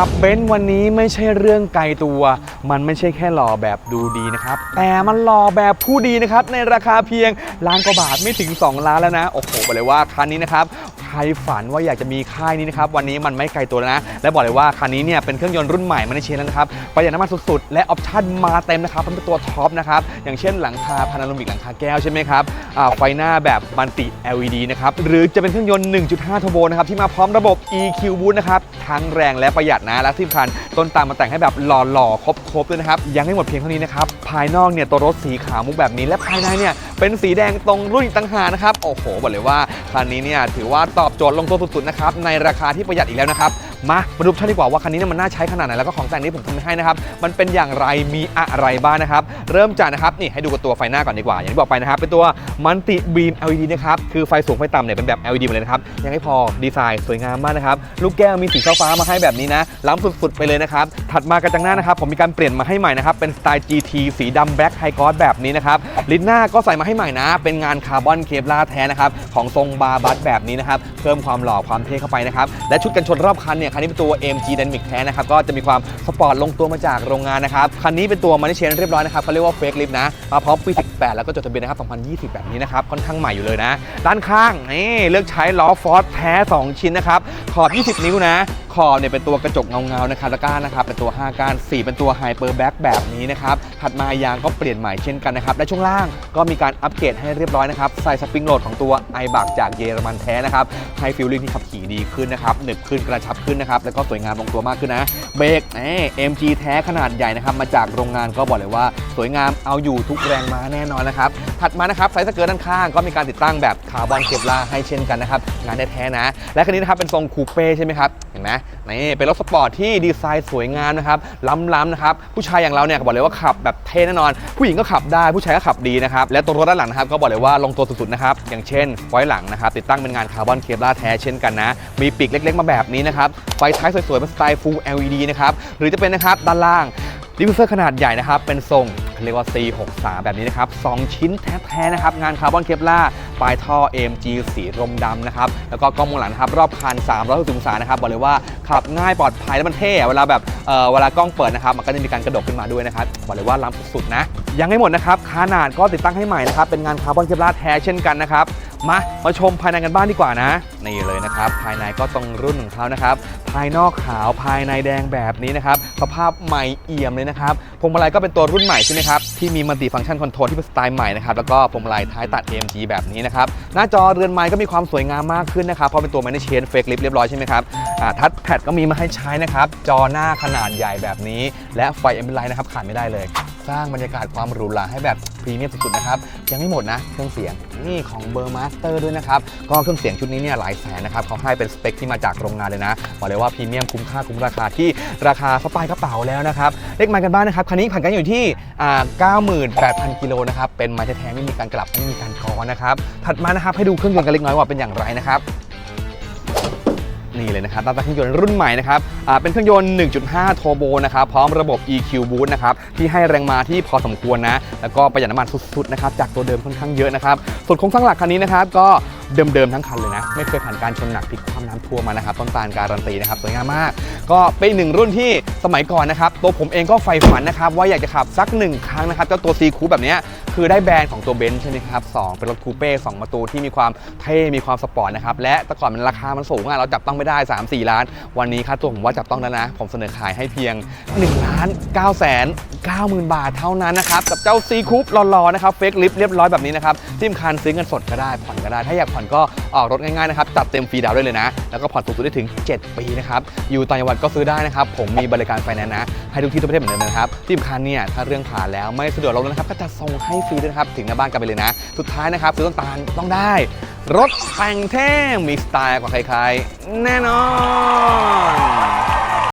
ขับเบนซ์วันนี้ไม่ใช่เรื่องไกลตัว มันไม่ใช่แค่หล่อแบบดูดีนะครับ แต่มันหล่อแบบผู้ดีนะครับ ในราคาเพียงล้านกว่าบาทไม่ถึง 2 ล้านแล้วนะ โอ้โหบอกเลยว่าคันนี้นะครับใครฝันว่าอยากจะมีค่ายนี้นะครับวันนี้มันไม่ไกลตัวแล้วนะ และบอกเลยว่าคันนี้เนี่ยเป็นเครื่องยนต์รุ่นใหม่มาในเชนแล้วนะครับประหยัดน้ำมันสุดๆ และออปชั่นมาเต็มนะครับเป็นตัวท็อปนะครับอย่างเช่นหลังคาพานาโรมิกหลังคาแก้วใช่ไหมครับไฟหน้าแบบมัลติ LED นะครับหรือจะเป็นเครื่องยนต์ 1.5 ทโบนะครับที่มาพร้อมระบบ EQ Boost นะครับทั้งแรงและประหยัดนะและที่สำคัญต้นตามมาแต่งให้แบบหล่อๆครบๆด้วยนะครับยังไม่หมดเพียงเท่านี้นะครับภายนอกเนี่ยตัวรถสีขาวมุกแบบนี้และภายในเนี่ยเป็นสีแดงตรงรุ่นอีกต่างหากนะครับ โอ้โห บอกเลยว่าคันนี้เนี่ยถือว่าตอบโจทย์ลงตัวสุดๆนะครับ ในราคาที่ประหยัดอีกแล้วนะครับ มามาดูชั่นดีกว่าว่าคันนี้เนี่ยมันน่าใช้ขนาดไหน แล้วก็ของแต่งที่ผมทำให้นะครับ มันเป็นอย่างไร มีอะไรบ้างนะครับ เริ่มจากนะครับ นี่ให้ดูกับตัวไฟหน้าก่อนดีกว่า อย่างที่บอกไปนะครับ เป็นตัวมันติบีม LED นะครับ คือไฟสูงไฟต่ำเนี่ยเป็นแบบ LED หมดเลยนะครับ ยังไม่พอ ดีไซน์สวยงามมากนะครับ ลูกแก้วมีสีฟ้ามาให้แบบนี้นะ ล้ำสุดๆไปเลยนะครับ ถัดมากระจังหน้านะครับ ผมมีการเปลี่ยนมาให้ใหม่นะครับ เป็นสไตล์ GT สีดำแบล็คไฮกอสแบบนี้นะครับ ลิ้นหน้าก็ใส่มาให้ใหม่นะ เป็นงานคาร์บอนเคปลาแท้นะครับของทรงบาร์บัสแบบนี้นะครับเพิ่มความหล่อความเท่เข้าไปนะครับและชุดกันชนรอบคันเนี่ยคันนี้เป็นตัว AMG Dynamic แท้นะครับก็จะมีความสปอร์ตลงตัวมาจากโรงงานนะครับคันนี้เป็นตัวมันเชนเรียบร้อยนะครับเขาเรียกว่าเฟกลิฟนะมาพร้อมปี 18 แล้วก็จดทะเบียนนะครับ 2020 แบบนี้นะครับค่อนข้างใหม่อยู่เลยนะด้านข้างนี่เลือกใช้ล้อฟอร์ดแท้ 2 ชิ้นนะครับขอบ 20 นิ้วนะ ขอบเนี่ยเป็นตัวกระจกเงาๆนะครับแล้วก็นะครับเป็นตัว 5 ก้าน 4 เป็นตัวไฮเปอร์แบ็กแบบนี้นะครับถัดมายางก็เปลี่ยนใหม่เช่นกันนะครับและช่วงล่างก็มีการอัปเกรดให้เรียบร้อยนะครับใส่สปริงโหลดของตัว i b a c จากเยอรมันแท้นะครับให้ฟิลลิ่งที่ขับขี่ดีขึ้นนะครับหนึบขึ้นกระชับขึ้นนะครับแล้วก็สวยงามลงตัวมากขึ้นนะเบรกเอ้ MG แท้ขนาดใหญ่นะครับมาจากโรงงานก็บอกเลยว่า สวยงามเอาอยู่ทุกแรงม้าแน่นอนนะครับถัดมานะครับไซส์สเกิร์ตด้านข้างก็มีการติดตั้งแบบคาร์บอนเคปลาให้เช่นกันนะครับงานแท้ๆนะ และคันนี้นะครับเป็นทรงคูเป้ใช่ไหมครับเห็นไหมนี่เป็นรถสปอร์ตที่ดีไซน์สวยงามนะครับล้ำๆนะครับผู้ชายอย่างเราเนี่ยบอกเลยว่าขับแบบเท่แน่นอน ผู้หญิงก็ขับได้ผู้ชายก็ขับดีนะครับและตัวรถด้านหลังนะครับก็บอกเลยว่าลงตัวสุดๆนะครับอย่างเช่นไฟหลังนะครับติดตั้งเป็นงานคาร์บอนเคปลาแท้เช่นกันนะ มีปีกเล็กๆมาแบบนี้นะครับไฟท้ายสวยๆเป็นสไตล์ Full LED นะครับหรือจะเป็นนะครับด้านล่างดิฟฟิวเซอร์ขนาดใหญ่นะครับเป็นทรง เรียกว่า C63 แบบนี้นะครับ 2 ชิ้นแท้ๆนะครับ งานคาร์บอนเคปลาปลายท่อ AMG สีรมดำนะครับ แล้วก็กล้องมองหลังครับ รอบคัน 360องศานะครับ บอกเลยว่าขับง่ายปลอดภัยและมันเท่ เวลาแบบเเวลากล้องเปิดนะครับ มันก็จะมีการกระดกขึ้นมาด้วยนะครับ บอกเลยว่าล้ำสุดๆนะ ยังไม่หมดนะครับ ขนาดก็ติดตั้งให้ใหม่นะครับ เป็นงานคาร์บอนเคปลาแท้เช่นกันนะครับ มามาชมภายในกันบ้านดีกว่านะนี่เลยนะครับ ภายในก็ตรงรุ่นของเขานะครับ ภายนอกขาวภายในแดงแบบนี้นะครับสภาพใหม่เอี่ยมเลยนะครับพวงมาลัยก็เป็นตัวรุ่นใหม่ใช่ไหมครับที่มีมัลติฟังก์ชันคอนโทรลที่เป็นสไตล์ใหม่นะครับแล้วก็พวงมาลัยท้ายตัด AMG แบบนี้นะครับหน้าจอเรือนไม้ก็มีความสวยงามมากขึ้นนะครับเพราะเป็นตัว m a n เชนเฟกลิฟเรียบร้อยใช่ไหมครับทัชแพดก็มีมาให้ใช้นะครับจอหน้าขนาดใหญ่แบบนี้ และไฟเอ็มไลท์นะครับขาดไม่ได้เลย สร้างบรรยากาศความหรูหราให้แบบพรีเมียมสุดๆนะครับยังไม่หมดนะเครื่องเสียงนี่ของเบอร์มาสเตอร์ด้วยนะครับก็เครื่องเสียงชุดนี้เนี่ยหลายแสนนะครับเขาให้เป็นสเปคที่มาจากโรงงานเลยนะบอกเลยว่าพรีเมียมคุ้มค่าคุ้มราคาที่ราคาสปายกระเป๋าแล้วนะครับเลขไมล์กันบ้านนะครับคันนี้ผ่านกันอยู่ที่98,000กิโลนะครับเป็นไม้แท้ๆไม่มีการกลับไม่มีการกอนะครับถัดมานะครับให้ดูเครื่องยนต์กันเล็กน้อยว่าเป็นอย่างไรนะครับ นี่เลยนะครับตามเครื่องยนต์รุ่นใหม่นะครับเป็นเครื่องยนต์ 1.5 โทโบนะครับพร้อมระบบ EQ Boost นะครับที่ให้แรงมาที่พอสมควรนะ แล้วก็ประหยัดน้ำมันสุดๆนะครับจากตัวเดิมค่อนข้างเยอะนะครับส่วนโครงสร้างหลักคันนี้นะครับก็ เดิมๆทั้งคันเลยนะ ไม่เคยผ่านการชนหนักพลิกคว่ำน้ำท่วมมานะครับต้นตาลการันตีนะครับสวยงามมาก ก็เป็นหนึ่งรุ่นที่สมัยก่อนนะครับตัวผมเองก็ใฝ่ฝันนะครับว่าอยากจะขับสักหนึ่งครั้งนะครับเจ้าตัว C คูแบบนี้คือได้แบรนด์ของตัวเบนซ์ใช่ไหมครับสองเป็นรถคูเป้สองประตูที่มีความเท่ มีความสปอร์ตนะครับ และแต่ก่อนมันราคามันสูงอะเราจับต้องไม่ได้ 3 4 ล้าน วันนี้ค่าตัวผมว่าจับต้องแล้วนะ ผมเสนอขายให้เพียง1ล้าน9แสน90,000 บาทเท่านั้นนะครับ กับเจ้า C คูปหล่อๆนะครับเฟกลิฟเรียบร้อยแบบนี้นะครับที่สำคัญซื้อเงินสดก็ได้ผ่อนก็ได้ถ้าอยากผ่อนก็ออกรถง่ายๆนะครับจัดเต็มฟรีดาวได้เลยนะ แล้วก็ผ่อนสูงสุดได้ถึง 7 ปีนะครับอยู่ต่างจังหวัดก็ซื้อได้นะครับผมมีบริการไฟแนนซ์นะให้ทุกที่ทั่วประเทศเหมือนเดิมนะครับที่สำคัญเนี่ยถ้าเรื่องผ่านแล้วไม่สะดวกลงนะครับก็จะส่งให้ฟรีด้วยนะครับถึงหน้าบ้านกันไปเลยนะ สุดท้ายนะครับซื้อต้นตาลต้องได้ รถแต่งเท่มีสไตล์กว่าใครๆแน่นอน